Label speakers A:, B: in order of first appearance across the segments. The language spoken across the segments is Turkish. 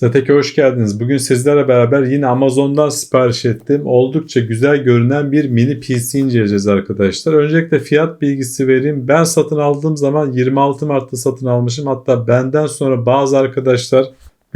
A: Zatek'e hoş geldiniz. Bugün sizlerle beraber yine Amazon'dan sipariş ettiğim oldukça güzel görünen bir mini PC inceleyeceğiz arkadaşlar. Öncelikle fiyat bilgisi vereyim. Ben satın aldığım zaman 26 Mart'ta satın almışım. Hatta benden sonra bazı arkadaşlar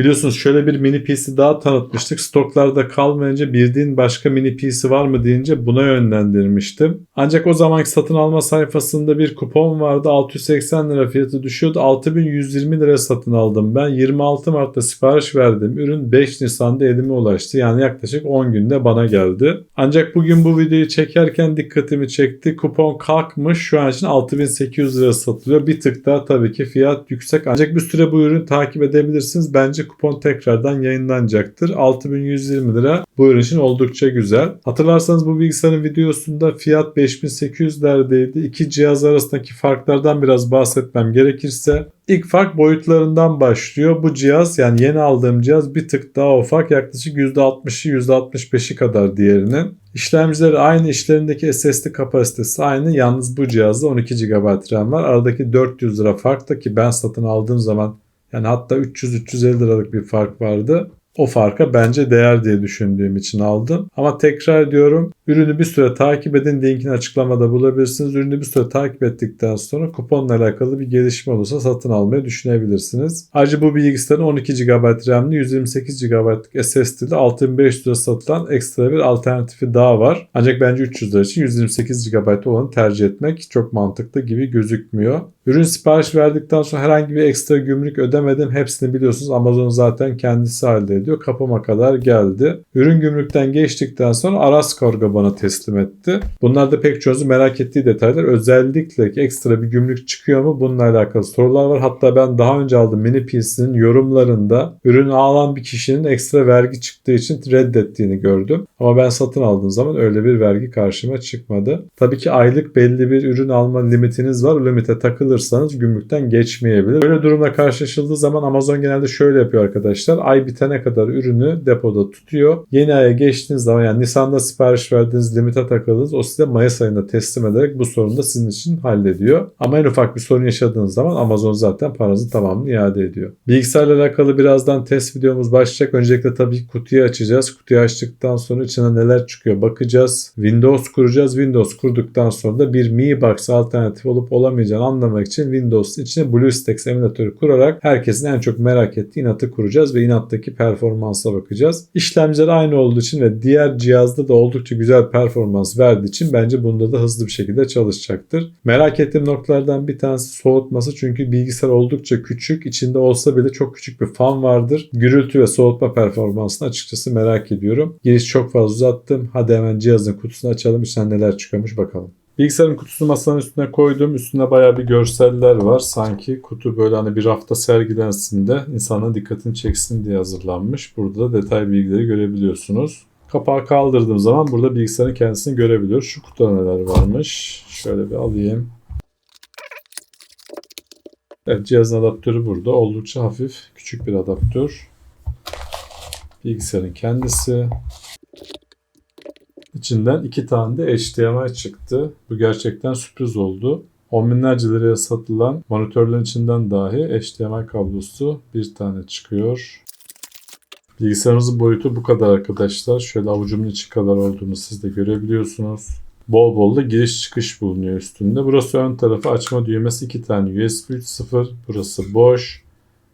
A: Biliyorsunuz şöyle bir mini PC daha tanıtmıştık. Stoklarda kalmayınca bildiğin başka mini PC var mı deyince buna yönlendirmiştim. Ancak o zamanki satın alma sayfasında bir kupon vardı. 680 lira fiyatı düşüyordu. 6120 lira satın aldım ben. 26 Mart'ta sipariş verdim. Ürün 5 Nisan'da elime ulaştı. Yani yaklaşık 10 günde bana geldi. Ancak bugün bu videoyu çekerken dikkatimi çekti. Kupon kalkmış. Şu an için 6800 lira satılıyor. Bir tık daha tabii ki fiyat yüksek. Ancak bir süre bu ürünü takip edebilirsiniz. Bence kupon tekrardan yayınlanacaktır. 6120 lira bu ürün için oldukça güzel. Hatırlarsanız bu bilgisayarın videosunda fiyat 5800'lerdeydi. İki cihaz arasındaki farklardan biraz bahsetmem gerekirse İlk fark boyutlarından başlıyor. Bu cihaz yani yeni aldığım cihaz bir tık daha ufak yaklaşık %60'ı %65'i kadar diğerinin. İşlemcileri aynı işlerindeki SSD kapasitesi aynı. Yalnız bu cihazda 12 GB RAM var. Aradaki 400 lira fark da ki ben satın aldığım zaman yani hatta 300-350 liralık bir fark vardı. O farka bence değer diye düşündüğüm için aldım. Ama tekrar diyorum ürünü bir süre takip edin. Linkini açıklamada bulabilirsiniz. Ürünü bir süre takip ettikten sonra kuponla alakalı bir gelişme olursa satın almayı düşünebilirsiniz. Ayrıca bu bilgisayarın 12 GB RAM'li 128 GB'lık SSD'li 6500 lira satılan ekstra bir alternatifi daha var. Ancak bence 300 lira için 128 GB olanı tercih etmek çok mantıklı gibi gözükmüyor. Ürün sipariş verdikten sonra herhangi bir ekstra gümrük ödemedim. Hepsini biliyorsunuz Amazon zaten kendisi hallediyor. Kapıma kadar geldi. Ürün gümrükten geçtikten sonra Aras Kargo bana teslim etti. Bunlar da pek çoğunuzun merak ettiği detaylar. Özellikle ekstra bir gümrük çıkıyor mu bununla alakalı sorular var. Hatta ben daha önce aldığım mini PC'nin yorumlarında ürünü alan bir kişinin ekstra vergi çıktığı için reddettiğini gördüm. Ama ben satın aldığım zaman öyle bir vergi karşıma çıkmadı. Tabii ki aylık belli bir ürün alma limitiniz var. Limite takılırsanız gümrükten geçmeyebilir. Böyle durumla karşılaşıldığı zaman Amazon genelde şöyle yapıyor arkadaşlar. Ay bitene kadar ürünü depoda tutuyor. Yeni aya geçtiğiniz zaman yani Nisan'da sipariş verdiğiniz limite takıldınız. O size Mayıs ayında teslim ederek bu sorunu da sizin için hallediyor. Ama en ufak bir sorun yaşadığınız zaman Amazon zaten paranızı tamamını iade ediyor. Bilgisayarla alakalı birazdan test videomuz başlayacak. Öncelikle tabii kutuyu açacağız. Kutuyu açtıktan sonra içine neler çıkıyor bakacağız. Windows kuracağız. Windows kurduktan sonra da bir Mi Box alternatif olup olamayacağını anlamak için Windows'un içine BlueStacks emülatörü kurarak herkesin en çok merak ettiği inatı kuracağız ve inattaki performansa bakacağız. İşlemciler aynı olduğu için ve diğer cihazda da oldukça güzel performans verdiği için bence bunda da hızlı bir şekilde çalışacaktır. Merak ettiğim noktalardan bir tanesi soğutması çünkü bilgisayar oldukça küçük. İçinde olsa bile çok küçük bir fan vardır. Gürültü ve soğutma performansını açıkçası merak ediyorum. Giriş çok fazla uzattım. Hadi hemen cihazın kutusunu açalım. İçinden neler çıkıyormuş bakalım. Bilgisayarın kutusunu masanın üstüne koydum. Üstünde bayağı bir görseller var. Sanki kutu böyle hani bir rafta sergilensin de insanın dikkatini çeksin diye hazırlanmış. Burada da detay bilgileri görebiliyorsunuz. Kapağı kaldırdığım zaman burada bilgisayarın kendisini görebiliyor. Şu kutuda neler varmış. Şöyle bir alayım. Evet cihazın adaptörü burada. Oldukça hafif küçük bir adaptör. Bilgisayarın kendisi. İçinden iki tane de HDMI çıktı. Bu gerçekten sürpriz oldu. On binlerce liraya satılan monitörlerin içinden dahi HDMI kablosu bir tane çıkıyor. Bilgisayarımızın boyutu bu kadar arkadaşlar. Şöyle avucumun içi kadar olduğunu siz de görebiliyorsunuz. Bol bol da giriş çıkış bulunuyor üstünde. Burası ön tarafı açma düğmesi. iki tane USB 3.0. Burası boş.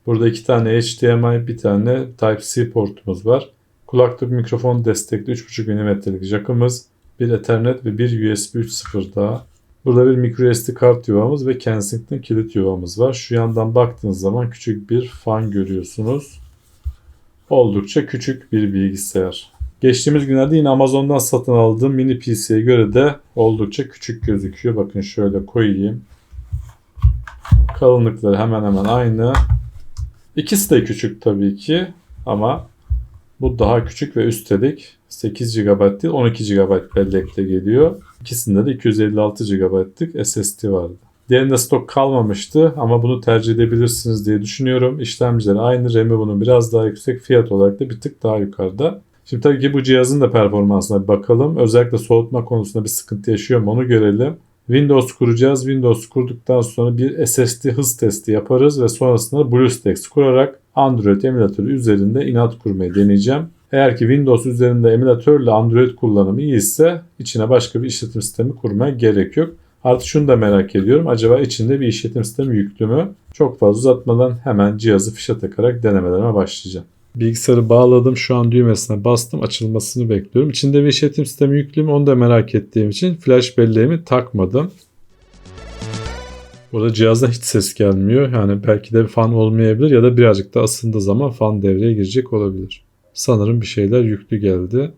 A: Burada iki tane HDMI, bir tane Type-C portumuz var. Kulaklık mikrofon destekli 3.5 mm'lik jackımız, bir Ethernet ve bir USB 3.0 daha. Burada bir microSD kart yuvamız ve Kensington kilit yuvamız var. Şu yandan baktığınız zaman küçük bir fan görüyorsunuz. Oldukça küçük bir bilgisayar. Geçtiğimiz günlerde yine Amazon'dan satın aldığım mini PC'ye göre de oldukça küçük gözüküyor. Bakın şöyle koyayım. Kalınlıkları hemen hemen aynı. İkisi de küçük tabii ki ama bu daha küçük ve üstelik 8 GB değil 12 GB bellekte geliyor. İkisinde de 256 GB'lık SSD vardı. Diğerinde stok kalmamıştı ama bunu tercih edebilirsiniz diye düşünüyorum. İşlemcileri aynı, RAM'i bunun biraz daha yüksek, fiyat olarak da bir tık daha yukarıda. Şimdi tabii ki bu cihazın da performansına bakalım. Özellikle soğutma konusunda bir sıkıntı yaşıyor mu onu görelim. Windows kuracağız. Windows kurduktan sonra bir SSD hız testi yaparız ve sonrasında BlueStacks kurarak Android emülatörü üzerinde inat kurmayı deneyeceğim. Eğer ki Windows üzerinde emülatörle Android kullanımı iyi ise içine başka bir işletim sistemi kurmaya gerek yok. Artı şunu da merak ediyorum. Acaba içinde bir işletim sistemi yüklü mü? Çok fazla uzatmadan hemen cihazı fişe takarak denemelerime başlayacağım. Bilgisayarı bağladım. Şu an düğmesine bastım. Açılmasını bekliyorum. İçinde bir işletim sistemi yüklü mü onu da merak ettiğim için flash belleğimi takmadım. Burada cihazda hiç ses gelmiyor. Yani belki de fan olmayabilir ya da birazcık da ısındığı zaman fan devreye girecek olabilir. Sanırım bir şeyler yüklü geldi.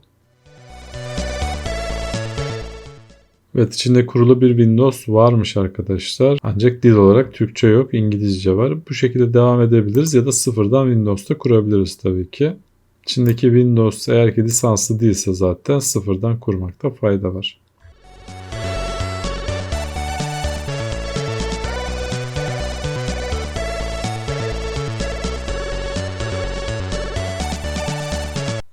A: Evet içinde kurulu bir Windows varmış arkadaşlar. Ancak dil olarak Türkçe yok, İngilizce var. Bu şekilde devam edebiliriz ya da sıfırdan Windows'ta kurabiliriz tabii ki. İçindeki Windows eğer ki lisanslı değilse zaten sıfırdan kurmakta fayda var.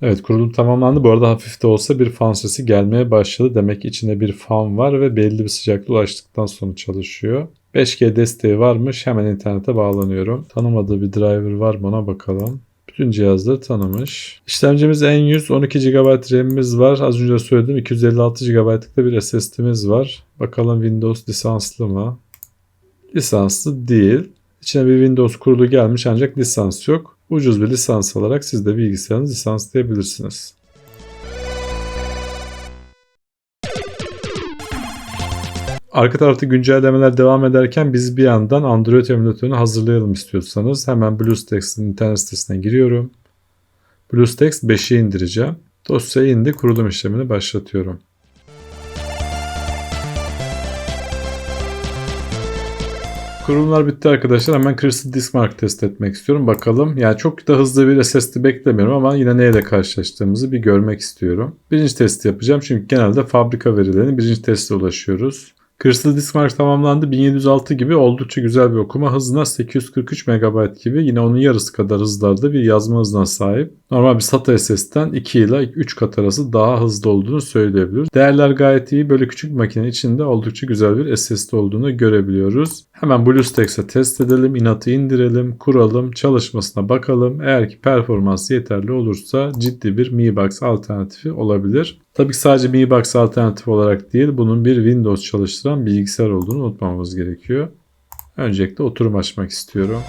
A: Evet kurulum tamamlandı. Bu arada hafif de olsa bir fan sesi gelmeye başladı. Demek ki içinde bir fan var ve belli bir sıcaklığa ulaştıktan sonra çalışıyor. 5G desteği varmış. Hemen internete bağlanıyorum. Tanımadığı bir driver var mı bakalım. Bütün cihazları tanımış. İşlemcimiz en 12 GB RAM'imiz var. Az önce söyledim 256 GB'lık da bir SSD'miz var. Bakalım Windows lisanslı mı? Lisanslı değil. İçine bir Windows kurulu gelmiş ancak lisans yok. Ucuz bir lisans alarak siz de bilgisayarınızı lisanslayabilirsiniz. Arka tarafta güncellemeler devam ederken biz bir yandan Android emülatörünü hazırlayalım istiyorsanız hemen BlueStacks'in internet sitesine giriyorum. BlueStacks 5'i indireceğim. Dosyayı indi kurulum işlemini başlatıyorum. Kurulumlar bitti arkadaşlar. Hemen Crystal Disk Mark test etmek istiyorum. Bakalım. Yani çok da hızlı bir SSD beklemiyorum ama yine neyle karşılaştığımızı bir görmek istiyorum. Birinci testi yapacağım. Çünkü genelde fabrika verilerinin birinci teste ulaşıyoruz. Crystal Disk Mark tamamlandı. 1706 gibi oldukça güzel bir okuma hızına 843 MB gibi yine onun yarısı kadar hızlarda bir yazma hızına sahip. Normal bir SATA SSD'den 2 ile 3 kat arası daha hızlı olduğunu söyleyebiliriz. Değerler gayet iyi. Böyle küçük bir makine içinde oldukça güzel bir SSD olduğunu görebiliyoruz. Hemen BlueStacks'e test edelim. inatı indirelim, kuralım, çalışmasına bakalım. Eğer ki performans yeterli olursa ciddi bir Mi Box alternatifi olabilir. Tabii ki sadece Mi Box alternatif olarak değil, bunun bir Windows çalıştıran bilgisayar olduğunu unutmamamız gerekiyor. Öncelikle oturum açmak istiyorum.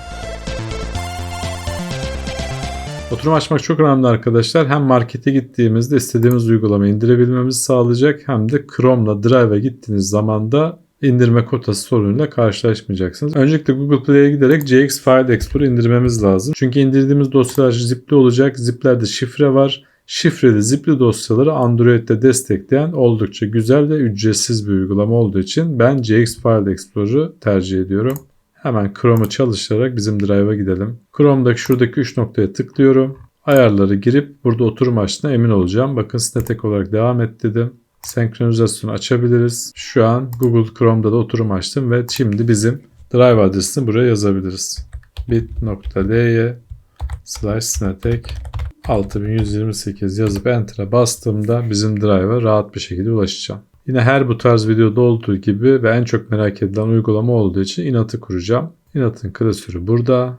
A: Oturum açmak çok önemli arkadaşlar. Hem markete gittiğimizde istediğimiz uygulamayı indirebilmemizi sağlayacak hem de Chrome'la Drive'a gittiğiniz zaman da indirme kotası sorunuyla karşılaşmayacaksınız. Öncelikle Google Play'e giderek JX File Explorer indirmemiz lazım. Çünkü indirdiğimiz dosyalar zipli olacak. Ziplerde şifre var. Şifreli zipli dosyaları Android'de destekleyen oldukça güzel ve ücretsiz bir uygulama olduğu için ben JX File Explorer'ı tercih ediyorum. Hemen Chrome'u çalıştırarak bizim Drive'a gidelim. Chrome'daki şuradaki 3 noktaya tıklıyorum. Ayarları girip burada oturum açtığına emin olacağım. Bakın Snatek olarak devam et dedim. Senkronizasyonu açabiliriz. Şu an Google Chrome'da da oturum açtım ve şimdi bizim Drive adresini buraya yazabiliriz. bit.ly slash snatek 6128 yazıp Enter'a bastığımda bizim Drive'a rahat bir şekilde ulaşacağım. Yine her bu tarz videoda olduğu gibi ve en çok merak edilen uygulama olduğu için inatı kuracağım. Inat'ın klasörü burada.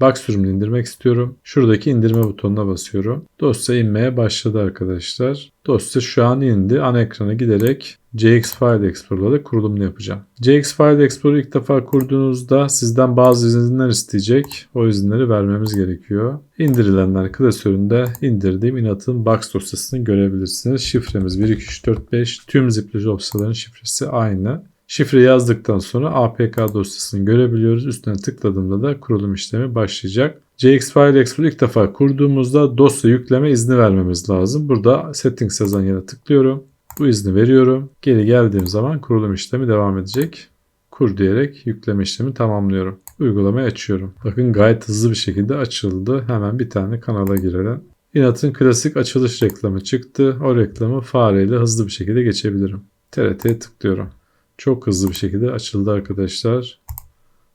A: Box sürümünü indirmek istiyorum. Şuradaki indirme butonuna basıyorum. Dosya inmeye başladı arkadaşlar. Dosya şu an indi. Ana ekrana giderek JX File Explorer'da kurulumunu yapacağım. JX File Explorer ilk defa kurduğunuzda sizden bazı izinler isteyecek. O izinleri vermemiz gerekiyor. İndirilenler klasöründe indirdiğim inatın box dosyasını görebilirsiniz. Şifremiz 12345. Tüm zipli dosyaların şifresi aynı. Şifre yazdıktan sonra APK dosyasını görebiliyoruz. Üstüne tıkladığımda da kurulum işlemi başlayacak. JX File Explorer ilk defa kurduğumuzda dosya yükleme izni vermemiz lazım. Burada Settings yazan yere tıklıyorum. Bu izni veriyorum. Geri geldiğim zaman kurulum işlemi devam edecek. Kur diyerek yükleme işlemi tamamlıyorum. Uygulamayı açıyorum. Bakın gayet hızlı bir şekilde açıldı. Hemen bir tane kanala girelim. Inat'ın klasik açılış reklamı çıktı. O reklamı fareyle hızlı bir şekilde geçebilirim. TRT'ye tıklıyorum. Çok hızlı bir şekilde açıldı arkadaşlar.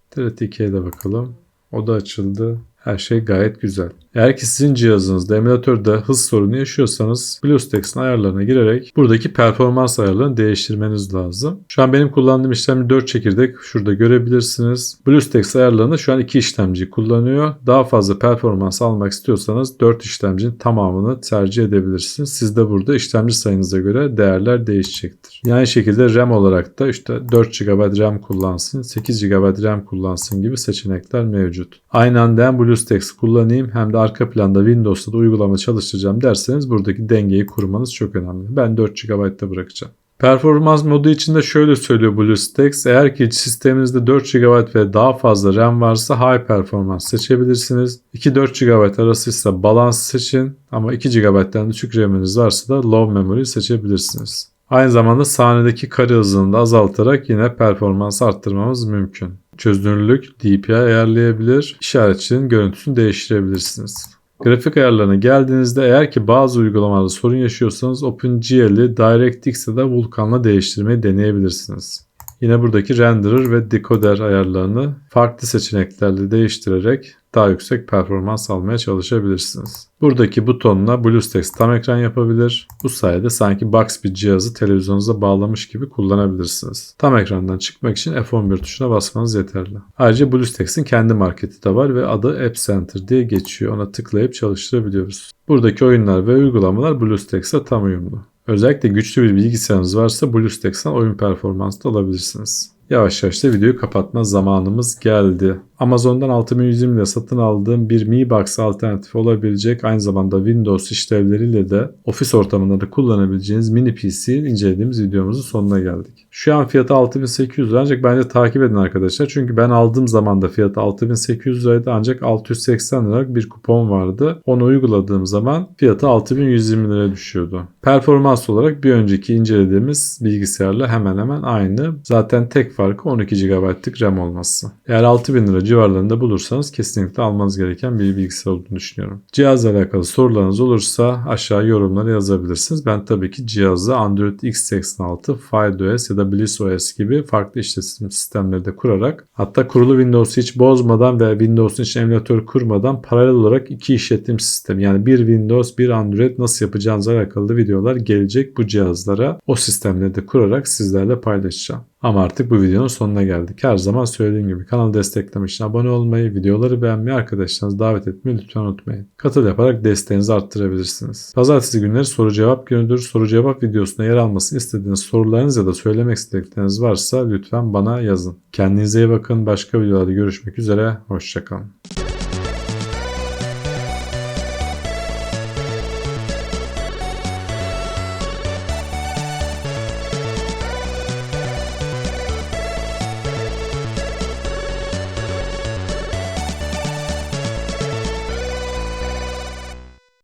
A: TRT 2'ye de bakalım. O da açıldı. Her şey gayet güzel. Eğer ki sizin cihazınızda emülatörde hız sorunu yaşıyorsanız BlueStacks'in ayarlarına girerek buradaki performans ayarlarını değiştirmeniz lazım. Şu an benim kullandığım işlemci 4 çekirdek şurada görebilirsiniz. BlueStacks ayarlarında şu an 2 işlemci kullanıyor. Daha fazla performans almak istiyorsanız 4 işlemcinin tamamını tercih edebilirsiniz. Siz de burada işlemci sayınıza göre değerler değişecektir. Yani şekilde RAM olarak da işte 4 GB RAM kullansın, 8 GB RAM kullansın gibi seçenekler mevcut. Aynı anda hem BlueStacks kullanayım hem de arka planda Windows'ta da uygulama çalıştıracağım derseniz buradaki dengeyi kurmanız çok önemli. Ben 4 GB'da bırakacağım. Performans modu için de şöyle söylüyor BlueStacks. Eğer ki sisteminizde 4 GB ve daha fazla RAM varsa High Performance seçebilirsiniz. 2-4 GB arasıysa Balance seçin ama 2 GB'den düşük RAM'iniz varsa da Low Memory seçebilirsiniz. Aynı zamanda sahnedeki kare hızını da azaltarak yine performans arttırmamız mümkün. Çözünürlük DPI ayarlayabilir, işaretçinin görüntüsünü değiştirebilirsiniz. Grafik ayarlarına geldiğinizde eğer ki bazı uygulamalarda sorun yaşıyorsanız OpenGL'i DirectX ya da Vulkan'la değiştirmeyi deneyebilirsiniz. Yine buradaki renderer ve decoder ayarlarını farklı seçeneklerle değiştirerek daha yüksek performans almaya çalışabilirsiniz. Buradaki butonla BlueStacks tam ekran yapabilir. Bu sayede sanki box bir cihazı televizyonunuza bağlamış gibi kullanabilirsiniz. Tam ekrandan çıkmak için F11 tuşuna basmanız yeterli. Ayrıca BlueStacks'in kendi marketi de var ve adı App Center diye geçiyor. Ona tıklayıp çalıştırabiliyoruz. Buradaki oyunlar ve uygulamalar BlueStacks'a tam uyumlu. Özellikle güçlü bir bilgisayarınız varsa BlueStacks'tan oyun performansı da alabilirsiniz. Yavaş yavaş da videoyu kapatma zamanımız geldi. Amazon'dan 6120 ile satın aldığım bir Mi Box alternatifi olabilecek aynı zamanda Windows işlevleriyle de ofis ortamında da kullanabileceğiniz mini PC incelediğimiz videomuzun sonuna geldik. Şu an fiyatı 6800 lira ancak bence takip edin arkadaşlar. Çünkü ben aldığım zaman da fiyatı 6800 liraydı ancak 680 liralık bir kupon vardı. Onu uyguladığım zaman fiyatı 6120 liraya düşüyordu. Performans olarak bir önceki incelediğimiz bilgisayarla hemen hemen aynı. Zaten tek farkı 12 GB'lık RAM olması. Eğer 6000 lira civarlarında bulursanız kesinlikle almanız gereken bir bilgisayar olduğunu düşünüyorum. Cihazla alakalı sorularınız olursa aşağı yorumlara yazabilirsiniz. Ben tabii ki cihazı Android X86, FidoOS ya da BlissOS gibi farklı işletim sistemleri de kurarak hatta kurulu Windows'u hiç bozmadan ve Windows'un için emülatör kurmadan paralel olarak iki işletim sistemi yani bir Windows bir Android nasıl yapacağınızla alakalı videolar gelecek bu cihazlara. O sistemleri de kurarak sizlerle paylaşacağım. Ama artık bu videonun sonuna geldik. Her zaman söylediğim gibi kanalı desteklemek için abone olmayı, videoları beğenmeyi, arkadaşlarınızı davet etmeyi lütfen unutmayın. Katıl yaparak desteğinizi arttırabilirsiniz. Pazartesi günleri soru cevap günüdür. Soru cevap videosunda yer almasını istediğiniz sorularınız ya da söylemek istedikleriniz varsa lütfen bana yazın. Kendinize iyi bakın. Başka videolarda görüşmek üzere. Hoşçakalın.